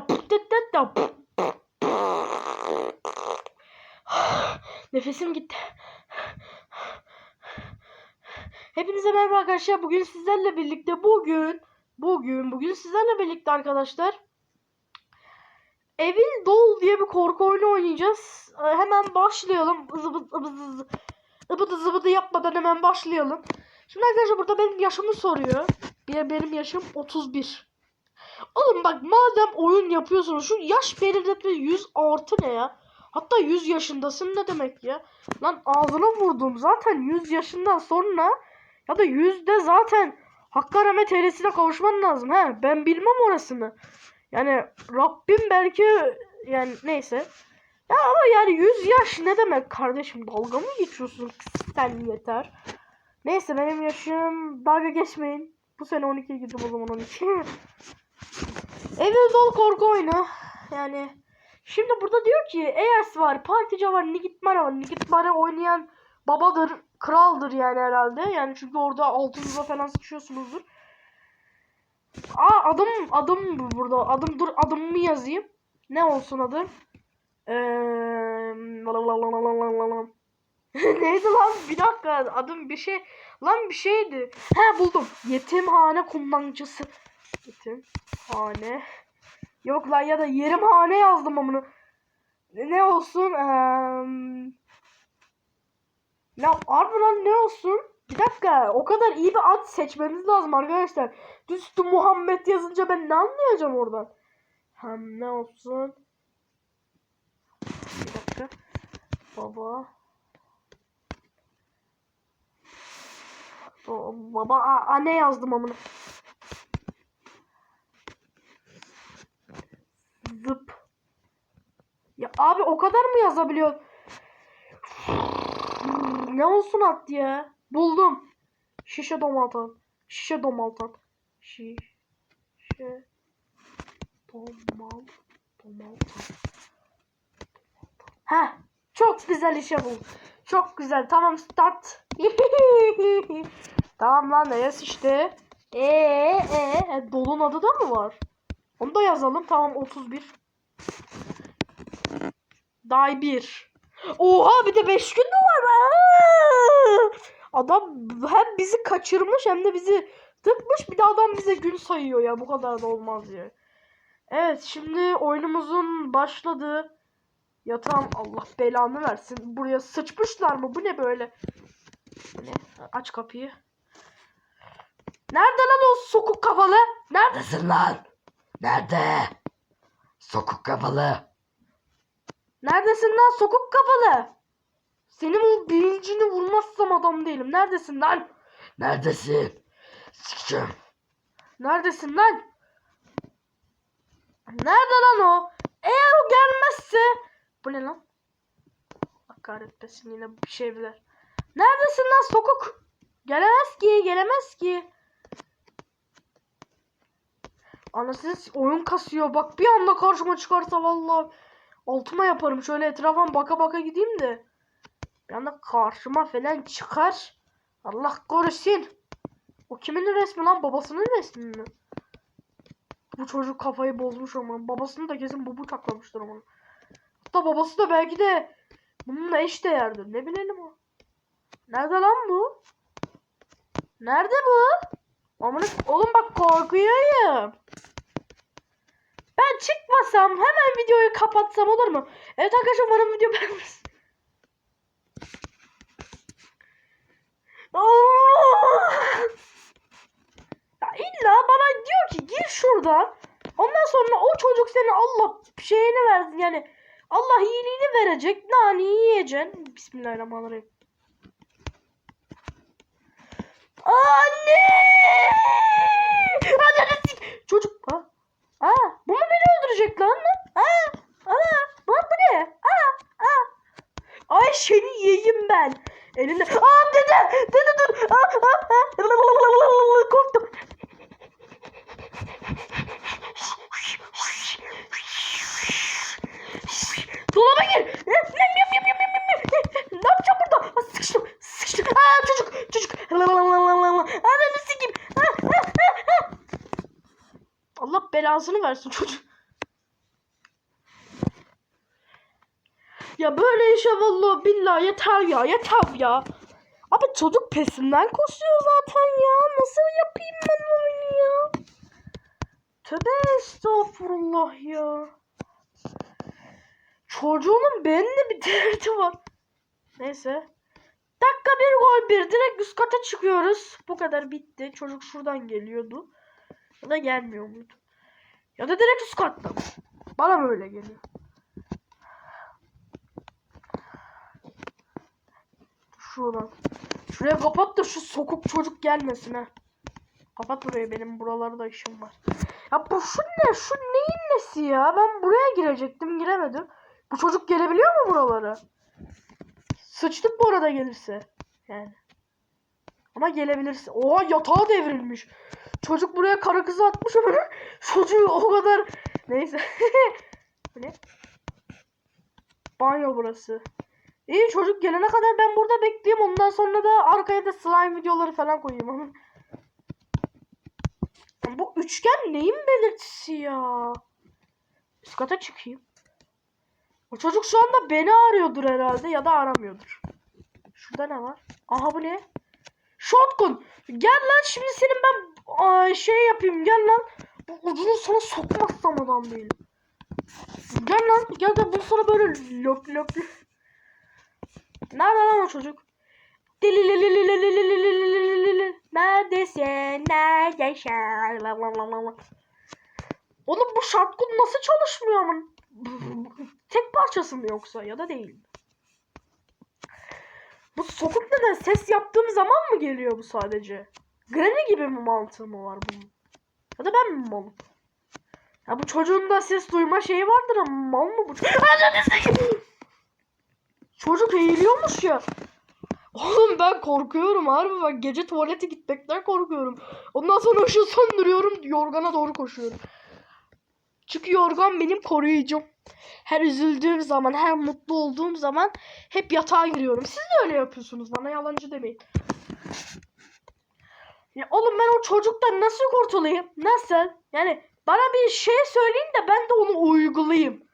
da tıt tıt. Nefesim gitti. Hepinize merhaba arkadaşlar. Bugün sizlerle birlikte bugün bugün bugün sizlerle birlikte arkadaşlar Evil Doll diye bir korku oyunu oynayacağız. Ee, hemen başlayalım. Zıbıdı ıbıdı zıbıdı yapmadan hemen başlayalım. Şimdi arkadaşlar burada benim yaşımı soruyor. Benim yaşım 31. Oğlum bak madem oyun yapıyorsunuz şu yaş belirletme 100 artı ne ya? Hatta 100 yaşındasın ne demek ya? Lan ağzına vurdum zaten 100 yaşından sonra ya da 100'de zaten Hakk'a rahmet eylesin kavuşman lazım. He ben bilmem orasını. Yani Rabbim belki yani neyse. Ya ama yani 100 yaş ne demek kardeşim? Dalga mı geçiyorsun? Sen yeter. Neyse benim yaşım dalga geçmeyin. Bu sene 12'ye girdim o zaman 12. Evil Doll korku oyunu. Yani şimdi burada diyor ki Eğers var, Partici var, Nigitmara var. Nigitmara oynayan babadır, kraldır yani herhalde. Yani çünkü orada altınıza falan sıçıyorsunuzdur. Aa adım adım bu burada. Adım dur adımımı yazayım. Ne olsun adı? Eee Neydi lan? Bir dakika adım bir şey. Lan bir şeydi. He buldum. Yetimhane kumdancısı. Yetimhane. Yok lan ya da yerimhane yazdım amına. Ne olsun? Eee ya harbi lan ne olsun? Bir dakika o kadar iyi bir ad seçmemiz lazım arkadaşlar. Düstü Muhammed yazınca ben ne anlayacağım oradan? Hem ne olsun? Bir dakika. Baba. Baba anne yazdım amına. Zıp. Ya abi o kadar mı yazabiliyor? Ne olsun at ya? Buldum. Şişe domaltan. Şişe domaltan. Şişe domal domaltan. Heh. Çok güzel işe bul. Çok güzel. Tamam start. tamam lan yes işte. Ee ee dolun adı da mı var? Onu da yazalım. Tamam 31. Day 1. Oha bir de 5 gün mü var? Aa! Adam hem bizi kaçırmış hem de bizi tıkmış bir de adam bize gün sayıyor ya. Bu kadar da olmaz ya. Evet şimdi oyunumuzun başladığı yatağım Allah belanı versin. Buraya sıçmışlar mı? Bu ne böyle? Ne? Aç kapıyı. Nerede lan o sokuk kafalı? Nerede? Neredesin lan? Nerede? Sokuk kafalı. Neredesin lan sokuk kafalı? Senin o bilincini vurmazsam adam değilim. Neredesin lan? Neredesin? Sikeceğim. Neredesin lan? Nerede lan o? Eğer o gelmezse... Bu ne lan? Allah kahretmesin yine bir şeyler. Neredesin lan sokuk? Gelemez ki, gelemez ki. Anasını oyun kasıyor. Bak bir anda karşıma çıkarsa vallahi altıma yaparım. Şöyle etrafa baka baka gideyim de. Bir anda karşıma falan çıkar. Allah korusun. O kimin resmi lan? Babasının resmi mi? Bu çocuk kafayı bozmuş ama. Babasını da kesin bu bıçaklamıştır ama. Hatta babası da belki de bununla eş değerdir. Ne bilelim o. Nerede lan bu? Nerede bu? Amına oğlum bak korkuyorum. Ben çıkmasam hemen videoyu kapatsam olur mu? Evet arkadaşlar umarım video beğenmişsiniz. Ya illa bana diyor ki gir şuradan. Ondan sonra o çocuk seni Allah şeyini versin yani Allah iyiliğini verecek. Nani yiyeceksin. Bismillahirrahmanirrahim. Anne! Anne! Çocuk ha? Aa, bu mu beni öldürecek lan? Aa, aa, lan bu ne? Aa, aa. Ay seni yiyeyim ben. Elinde. Aa dede, dede dur. Aa, aa, aa. Korktum. Dolaba gir. Yem yem yem yem çocuk. Aa çocuk. Çocuk. Ananı sikim. Ah, ah, ah, Allah belasını versin çocuk. Ya böyle işe vallahi billahi yeter ya yeter ya. Abi çocuk pesimden koşuyor zaten ya. Nasıl yapayım ben onu ya? Tövbe estağfurullah ya. Çocuğunun benimle bir derdi var. Neyse. Dakika bir gol bir. Direkt üst kata çıkıyoruz. Bu kadar bitti. Çocuk şuradan geliyordu. Ya da gelmiyor muydu? Ya da direkt üst katta. Bana böyle geliyor. Şuradan. Şuraya kapat da şu sokuk çocuk gelmesin ha. Kapat burayı benim buralarda işim var. Ya bu şu ne? Şu neyin nesi ya? Ben buraya girecektim giremedim. Bu çocuk gelebiliyor mu buralara? Sıçtık bu arada gelirse. Yani. Ama gelebilirsin. Oha yatağı devrilmiş. Çocuk buraya kara kızı atmış ama çocuğu o kadar. Neyse. bu ne? Banyo burası. İyi çocuk gelene kadar ben burada bekleyeyim. Ondan sonra da arkaya da slime videoları falan koyayım ama. Bu üçgen neyin belirtisi ya? Üst kata çıkayım. O çocuk şu anda beni arıyordur herhalde ya da aramıyordur. Şurada ne var? Aha bu ne? Shotgun. Gel lan şimdi senin ben aa, şey yapayım gel lan. Bu ucunu sana sokmazsam adam değil. Gel lan gel de bu sana böyle lök lök. Nerede lan o çocuk? Neredesin? Neredesin? Oğlum bu şartkun nasıl çalışmıyor ama? Tek parçası mı yoksa ya da değil mi? Bu sokup neden ses yaptığım zaman mı geliyor bu sadece? Granny gibi mi mantığı mı var bunun? Ya da ben mi malım? Ya bu çocuğun da ses duyma şeyi vardır ama mal mı bu çocuk? Eğiliyormuş ya. Oğlum ben korkuyorum harbi bak gece tuvalete gitmekten korkuyorum. Ondan sonra ışığı söndürüyorum yorgana doğru koşuyorum. Çünkü yorgan benim koruyucum. Her üzüldüğüm zaman, her mutlu olduğum zaman hep yatağa giriyorum. Siz de öyle yapıyorsunuz bana yalancı demeyin. Ya oğlum ben o çocuktan nasıl kurtulayım? Nasıl? Yani bana bir şey söyleyin de ben de onu uygulayayım.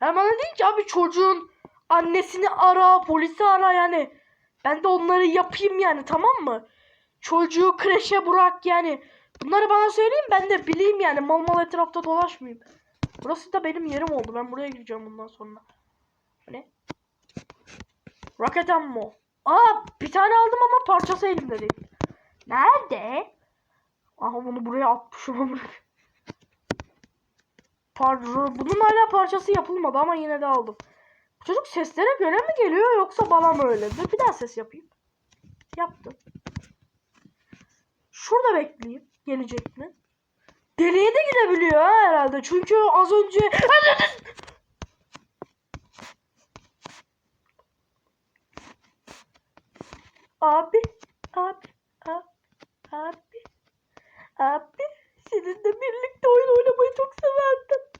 Yani bana deyin ki abi çocuğun annesini ara, polisi ara yani. Ben de onları yapayım yani tamam mı? Çocuğu kreşe bırak yani. Bunları bana söyleyin ben de bileyim yani. Mal mal etrafta dolaşmayayım. Burası da benim yerim oldu. Ben buraya gireceğim bundan sonra. Ne? Rocket ammo. Aa bir tane aldım ama parçası elimde değil. Nerede? Aha bunu buraya atmışım ama. Par bunun hala parçası yapılmadı ama yine de aldım. Bu çocuk seslere göre mi geliyor yoksa bana mı öyle? Dur bir daha ses yapayım. Yaptım. Şurada bekleyeyim. Gelecek mi? Deliğe de gidebiliyor ha herhalde. Çünkü az önce... Abi, abi, abi, abi, abi. Seninle birlikte oyun oynamayı çok severdim.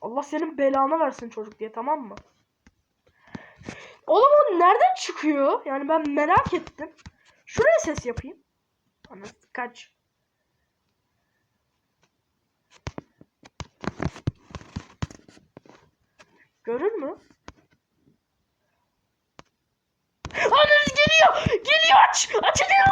Allah senin belanı versin çocuk diye tamam mı? Oğlum o nereden çıkıyor? Yani ben merak ettim. Şuraya ses yapayım. Anasını kaç. Görür mü? Ananız geliyor! Geliyor aç! Açılıyor!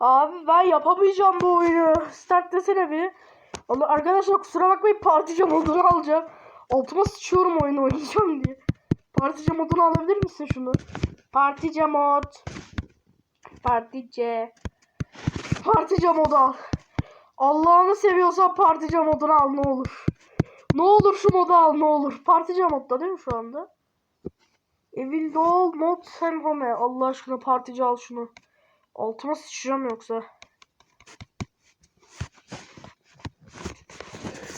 Abi ben yapamayacağım bu oyunu. Start desene bir. Allah arkadaşlar kusura bakmayın partice modunu alacağım. Altıma sıçıyorum oyunu oynayacağım diye. Partice modunu alabilir misin şunu? Partice mod. Partice. Partice modu al. Allah'ını seviyorsan partice modunu al ne olur. Ne olur şu modu al ne olur. Partice modda değil mi şu anda? Evil Doll mod hem home. Allah aşkına partice al şunu. Altıma sıçacağım yoksa.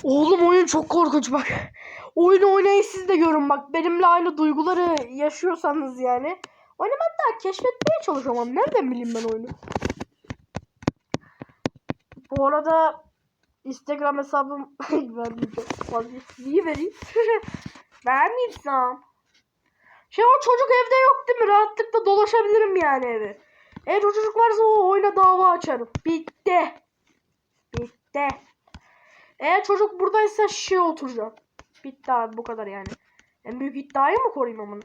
Oğlum oyun çok korkunç bak. Oyunu oynayın siz de görün bak. Benimle aynı duyguları yaşıyorsanız yani. Ben daha keşfetmeye çalışıyorum nereden bileyim ben oyunu? Bu arada Instagram hesabım vermeyeceğim. Niye vereyim? Vermeyeceğim. Şey o çocuk evde yok değil mi? Rahatlıkla dolaşabilirim yani evi. Eğer o çocuk varsa o oyuna dava açarım. Bitti. Bitti. Eğer çocuk buradaysa şişeye oturacağım. Bitti abi bu kadar yani. En büyük iddiayı mı koruyayım amına?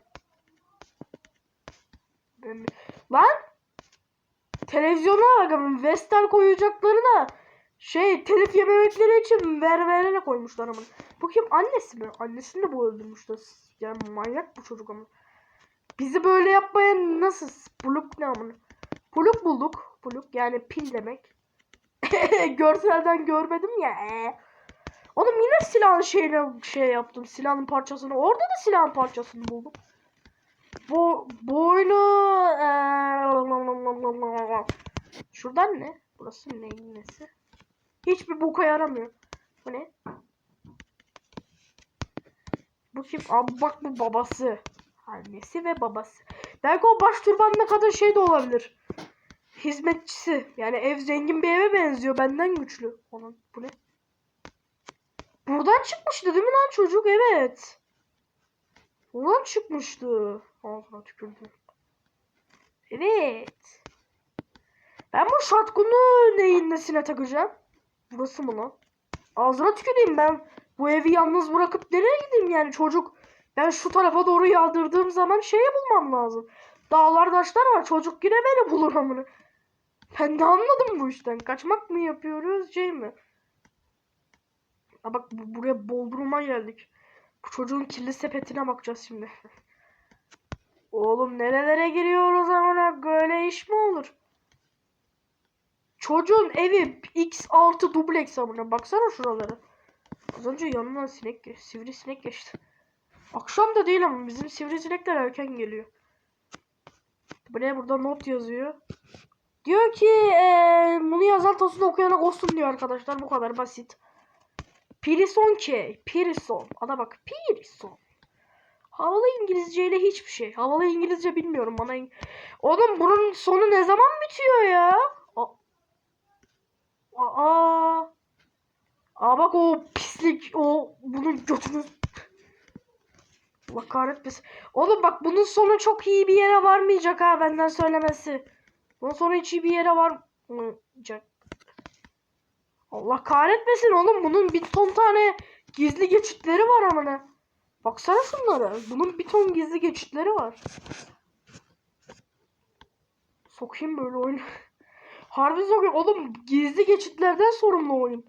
Ben... Lan! Televizyona bak ama Vestel koyacaklarına şey telif yememekleri için ververene koymuşlar ama. Bu kim? Annesi mi? Annesini de bu öldürmüşler. Yani manyak bu çocuk ama. Bizi böyle yapmaya nasıl? Buluk ne amına? Buluk bulduk. Buluk yani pil demek. Görselden görmedim ya. Oğlum yine silahın şeyle şey yaptım. Silahın parçasını. Orada da silahın parçasını buldum. Bu boynu eee, Şuradan ne? Burası neyin nesi? Hiçbir boka yaramıyor. Bu ne? Bu kim? Abi bak bu babası. Annesi ve babası. Belki o baş türbanlı kadın şey de olabilir. Hizmetçisi. Yani ev zengin bir eve benziyor. Benden güçlü. Onun bu ne? Buradan çıkmıştı değil mi lan çocuk? Evet. Buradan çıkmıştı. Ağzına tükürdüm. Evet. Ben bu şatkunu neyin nesine takacağım? Burası mı lan? Ağzına tüküreyim ben. Bu evi yalnız bırakıp nereye gideyim yani çocuk? Ben şu tarafa doğru yağdırdığım zaman şeye bulmam lazım. Dağlar taşlar var. Çocuk yine beni bulur amına. Ben de anladım bu işten. Kaçmak mı yapıyoruz şey mi? Ha bak bu- buraya boldurma geldik. Bu çocuğun kirli sepetine bakacağız şimdi. Oğlum nerelere giriyoruz amına böyle iş mi olur? Çocuğun evi X artı dubleks amına baksana şuralara. Az önce yanından sinek geç, sivrisinek geçti. Akşam da değil ama bizim sivrisinekler erken geliyor. Buraya burada not yazıyor. Diyor ki eee, bunu yazan tosunu okuyana olsun diyor arkadaşlar. Bu kadar basit. Pirison K. Pirison. Ada bak. Pirison. Havalı İngilizceyle hiçbir şey. Havalı İngilizce bilmiyorum bana. İng- Oğlum bunun sonu ne zaman bitiyor ya? A- Aa. Aa bak o pislik o bunun götünü Allah kahretmesin. Oğlum bak bunun sonu çok iyi bir yere varmayacak ha benden söylemesi. Bunun sonu hiç iyi bir yere varmayacak. Allah kahretmesin oğlum bunun bir ton tane gizli geçitleri var amına. Baksana şunlara. Bunun bir ton gizli geçitleri var. Sokayım böyle oyunu. Harbi sokayım. Oğlum gizli geçitlerden sorumlu oyun.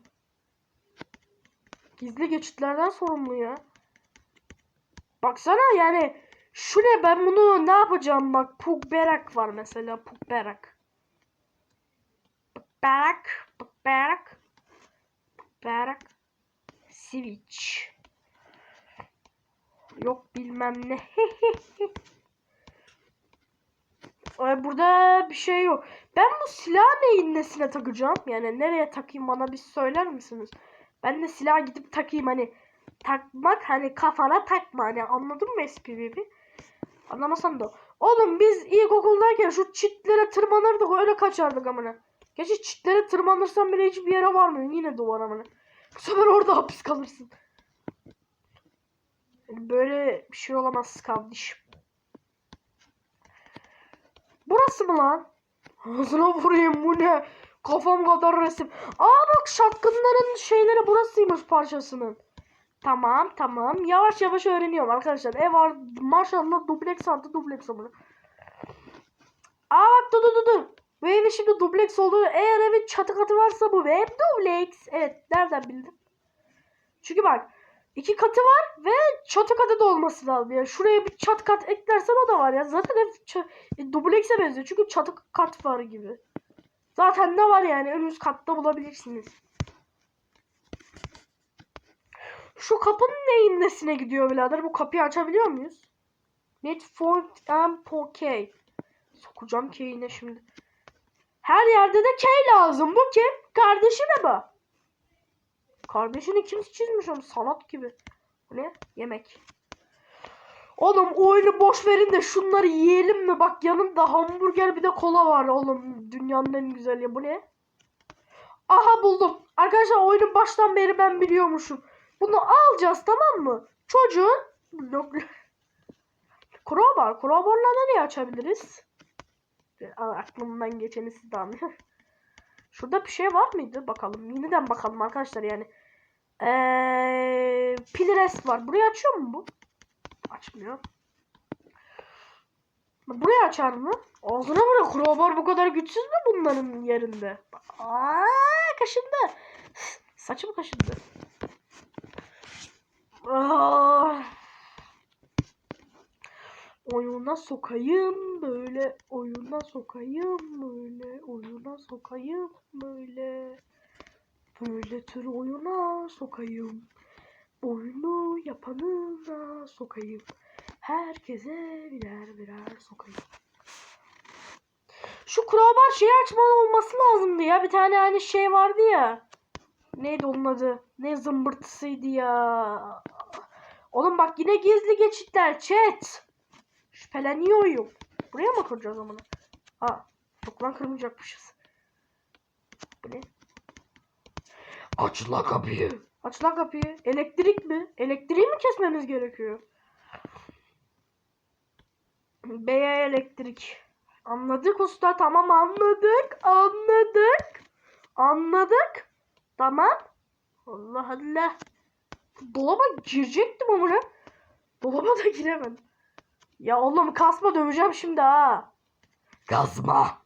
Gizli geçitlerden sorumlu ya. Baksana yani şu ne ben bunu ne yapacağım bak Pugberak var mesela Pugberak. Pugberak Pugberak Pugberak Switch Yok bilmem ne Ay burada bir şey yok. Ben bu silah neyin nesine takacağım? Yani nereye takayım bana bir söyler misiniz? Ben de silah gidip takayım hani takmak hani kafana takma hani anladın mı esprimi? Anlamasan da. Oğlum biz ilkokuldayken şu çitlere tırmanırdık öyle kaçardık amına. Gerçi çitlere tırmanırsan bile hiçbir yere varmıyor yine duvar amına. Bu sefer orada hapis kalırsın. Böyle bir şey olamaz kardeşim. Burası mı lan? Ağzına vurayım bu ne? Kafam kadar resim. Aa bak şapkınların şeyleri burasıymış parçasının. Tamam tamam. Yavaş yavaş öğreniyorum arkadaşlar. Ev var maşallah dubleks artı dubleks ama. Aa bak dur dur dur. Bu evin şimdi dubleks olduğu eğer evin çatı katı varsa bu ev dubleks. Evet nereden bildin? Çünkü bak iki katı var ve çatı katı da olması lazım. Yani şuraya bir çat kat eklersen o da var ya. Zaten ev e, dublekse benziyor. Çünkü çatı kat var gibi. Zaten ne var yani en üst katta bulabilirsiniz. Şu kapının neyin nesine gidiyor birader? Bu kapıyı açabiliyor muyuz? Need for ample key. Sokacağım keyine şimdi. Her yerde de key lazım. Bu kim? Kardeşi mi bu? Kardeşini kim çizmiş onu? Sanat gibi. Bu ne? Yemek. Oğlum oyunu boş verin de şunları yiyelim mi? Bak yanında hamburger bir de kola var oğlum. Dünyanın en güzeli. Bu ne? Aha buldum. Arkadaşlar oyunun baştan beri ben biliyormuşum. Bunu alacağız tamam mı? Çocuğun. Crowbar. Crowbar'la nereye açabiliriz? Aa, Aklımdan geçeni siz de anlayın. Şurada bir şey var mıydı? Bakalım. Yeniden bakalım arkadaşlar yani. Eee Pinterest var. Burayı açıyor mu bu? Açmıyor. Burayı açar mı? Ağzına bırak. Crowbar bu kadar güçsüz mü bunların yerinde? Aa, kaşındı. Saçım kaşındı. Ah. Oyuna sokayım böyle, oyuna sokayım böyle, oyuna sokayım böyle. Böyle tür oyuna sokayım. Oyunu yapanına sokayım. Herkese birer birer sokayım. Şu crowbar şeyi açmalı olması lazımdı ya. Bir tane hani şey vardı ya. Neydi onun adı? Ne zımbırtısıydı ya. Oğlum bak yine gizli geçitler chat. Şüpheleniyorum. Buraya mı kuracağız onu? Aa, yok lan kırmayacakmışız. Bu ne? Aç la kapıyı. Aç lan kapıyı. Elektrik mi? Elektriği mi kesmemiz gerekiyor? B'ye elektrik. Anladık usta tamam anladık. Anladık. Anladık. Tamam. Allah Allah. Dolaba girecektim ama ne? Dolaba da giremedim. Ya oğlum kasma döveceğim şimdi ha. Kazma.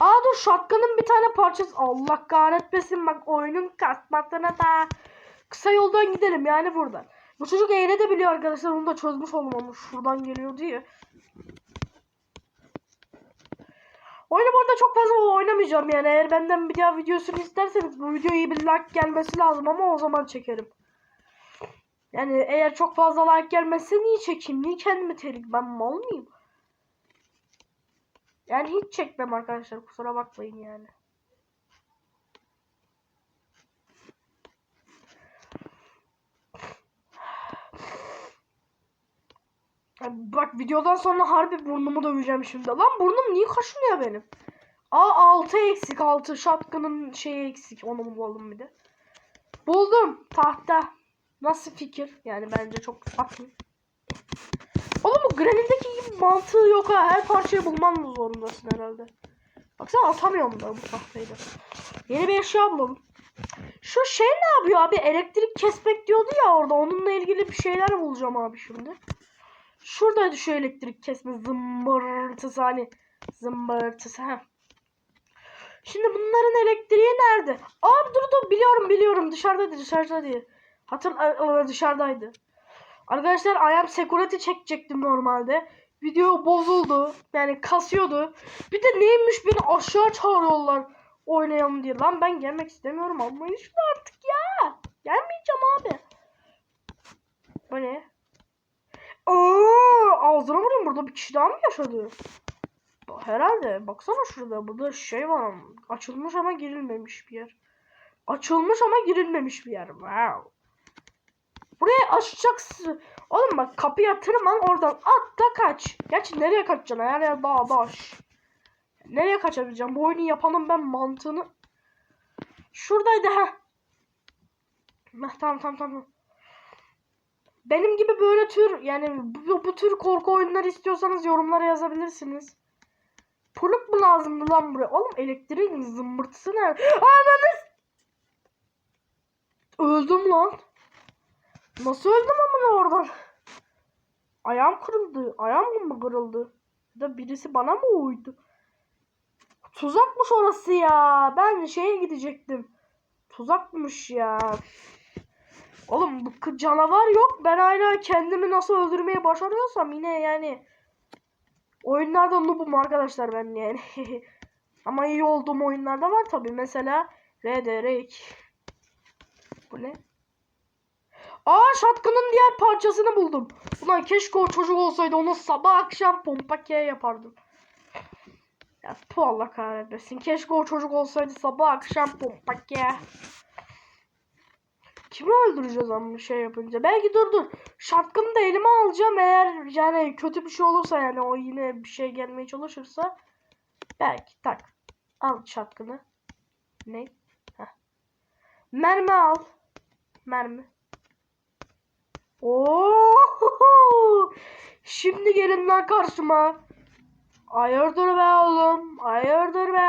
Aa dur shotgun'ın bir tane parçası. Allah kahretmesin bak oyunun kasmasına da. Kısa yoldan gidelim yani buradan. Bu çocuk eğne de biliyor arkadaşlar onu da çözmüş olmamış. Şuradan geliyor diye. Oyunu bu arada çok fazla oynamayacağım yani. Eğer benden bir daha videosunu isterseniz bu videoya bir like gelmesi lazım ama o zaman çekerim. Yani eğer çok fazla like gelmezse niye çekeyim? Niye kendimi terik? Ben mal mıyım? Yani hiç çekmem arkadaşlar kusura bakmayın yani. Ya Bak videodan sonra harbi burnumu döveceğim şimdi. Lan burnum niye kaşınıyor benim? Aa 6 eksik 6 shotgun'ın şeyi eksik onu bulalım bir de. Buldum tahta. Nasıl fikir? Yani bence çok aklı. Oğlum bu Granny'deki gibi mantığı yok ha. Her parçayı bulman zorundasın herhalde? Baksana atamıyorum da bu tahtayı da. Yeni bir eşya bulalım. Şu şey ne yapıyor abi? Elektrik kesmek diyordu ya orada. Onunla ilgili bir şeyler bulacağım abi şimdi. Şuradaydı şu elektrik kesme zımbırtısı hani. Zımbırtısı ha. Şimdi bunların elektriği nerede? Aa dur dur biliyorum biliyorum dışarıdaydı dışarıdaydı. Hatır aa, dışarıdaydı. Arkadaşlar ayağım security çekecektim normalde. Video bozuldu. Yani kasıyordu. Bir de neymiş beni aşağı çağırıyorlar. Oynayalım diye. Lan ben gelmek istemiyorum. Almayın şunu artık ya. Gelmeyeceğim abi. Bu ne? Aa, ağzına vurayım burada bir kişi daha mı yaşadı? Herhalde. Baksana şurada. Burada şey var. Açılmış ama girilmemiş bir yer. Açılmış ama girilmemiş bir yer. Wow. Buraya açacaksın. Oğlum bak kapıya tırman oradan at da kaç. Gerçi nereye kaçacaksın? Her yer dağ baş. Nereye kaçabileceğim? Bu oyunu yapanın ben mantığını... Şuradaydı ha. Heh, tamam tamam tamam. Benim gibi böyle tür yani bu, bu tür korku oyunları istiyorsanız yorumlara yazabilirsiniz. Puluk mu lazımdı lan buraya? Oğlum elektriğin zımbırtısı nerede? Ananı! Öldüm lan. Nasıl öldüm amına oradan? Ayağım kırıldı. Ayağım mı kırıldı? Ya da birisi bana mı uydu? Tuzakmış orası ya. Ben şeye gidecektim. Tuzakmış ya. Oğlum bu canavar yok. Ben hala kendimi nasıl öldürmeye başarıyorsam yine yani oyunlarda noob'um arkadaşlar ben yani. Ama iyi olduğum oyunlarda var tabi. Mesela RDR2. Bu ne? Aa shotgun'ın diğer parçasını buldum. Ulan keşke o çocuk olsaydı onu sabah akşam pompa K yapardım. Ya bu Allah kahretmesin. Keşke o çocuk olsaydı sabah akşam pompa K. Kimi öldüreceğiz ama şey yapınca? Belki dur dur. Shotgun'ı da elime alacağım eğer yani kötü bir şey olursa yani o yine bir şey gelmeye çalışırsa. Belki tak. Al shotgun'ı. Ne? Heh. Mermi al. Mermi. Oo! Şimdi gelin lan karşıma. Hayırdır be oğlum? Hayırdır be?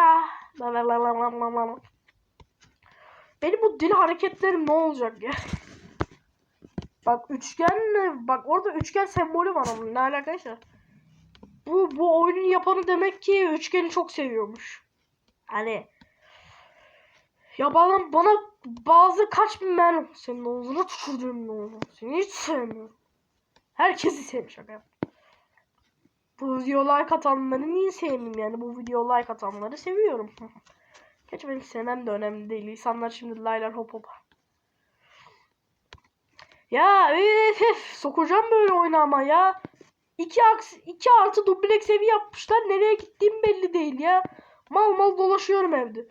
Benim bu dil hareketlerim ne olacak ya? Bak üçgen bak orada üçgen sembolü var onun ne alakaysa. Bu bu oyunun yapanı demek ki üçgeni çok seviyormuş. Hani ya bana, bana bazı kaç bin ben senin ağzına tükürdüğüm ne oldu? Seni hiç sevmiyorum. Herkesi sevmiş şaka. Bu video like atanları niye sevmeyeyim yani? Bu video like atanları seviyorum. Gerçi benim sevmem de önemli değil. İnsanlar şimdi laylar hop hop. Ya üf, sokacağım böyle oyuna ama ya. 2 aks 2 artı dubleks evi yapmışlar. Nereye gittiğim belli değil ya. Mal mal dolaşıyorum evde.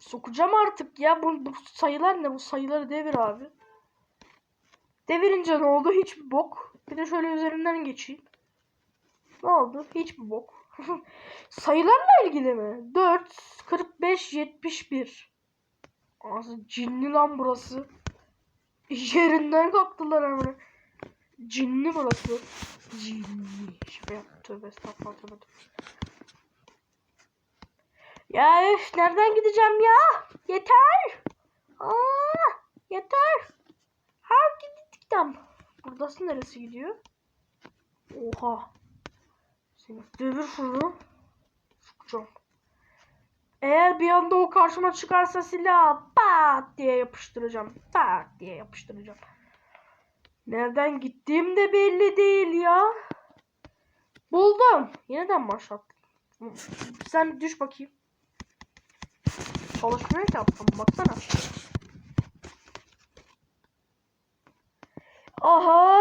Sokacağım artık ya. Bu, bu sayılar ne? Bu sayıları devir abi. Devirince ne oldu? Hiçbir bok. Bir de şöyle üzerinden geçeyim. Ne oldu? Hiçbir bok. Sayılarla ilgili mi? 4, 45, 71. Ağzı cinli lan burası. Yerinden kalktılar hemen. Cinli burası. Cinli. Şaka yap. Tövbe estağfurullah tövbe. Ya üf, nereden gideceğim ya? Yeter. Aa, yeter. Her gittim. Buradası neresi gidiyor? Oha. Seni devir şunu. Sıkacağım. Eğer bir anda o karşıma çıkarsa silah pat diye yapıştıracağım. Pat diye yapıştıracağım. Nereden gittiğim de belli değil ya. Buldum. Yeniden başlattım. Sen düş bakayım. Çalışmıyor ki atlam baksana. Aha!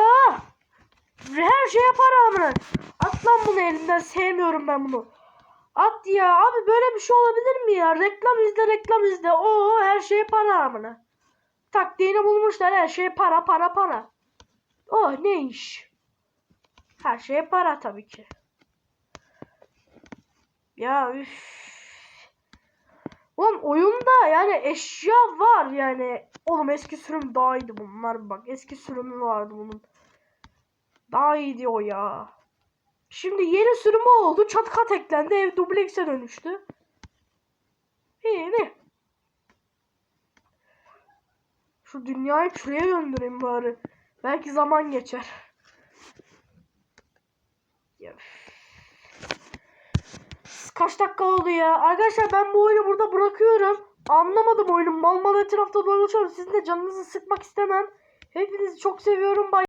Her şey yapar amına. At lan bunu elimden sevmiyorum ben bunu. At ya abi böyle bir şey olabilir mi ya? Reklam izle reklam izle. Oo her şey para amına. Taktiğini bulmuşlar her şey para para para. Oh ne iş? Her şey para tabii ki. Ya üf. Oğlum oyunda yani eşya var yani. Oğlum eski sürüm daha iyiydi bunlar bak. Eski sürümü vardı bunun. Daha iyiydi o ya. Şimdi yeni sürümü oldu. Çatı kat eklendi. Ev dublekse dönüştü. İyi mi? Şu dünyayı şuraya döndüreyim bari. Belki zaman geçer. Ya. Kaç dakika oldu ya? Arkadaşlar ben bu oyunu burada bırakıyorum. Anlamadım oyunu. Mal mal etrafta dolaşıyorum. Sizin de canınızı sıkmak istemem. Hepinizi çok seviyorum. Bay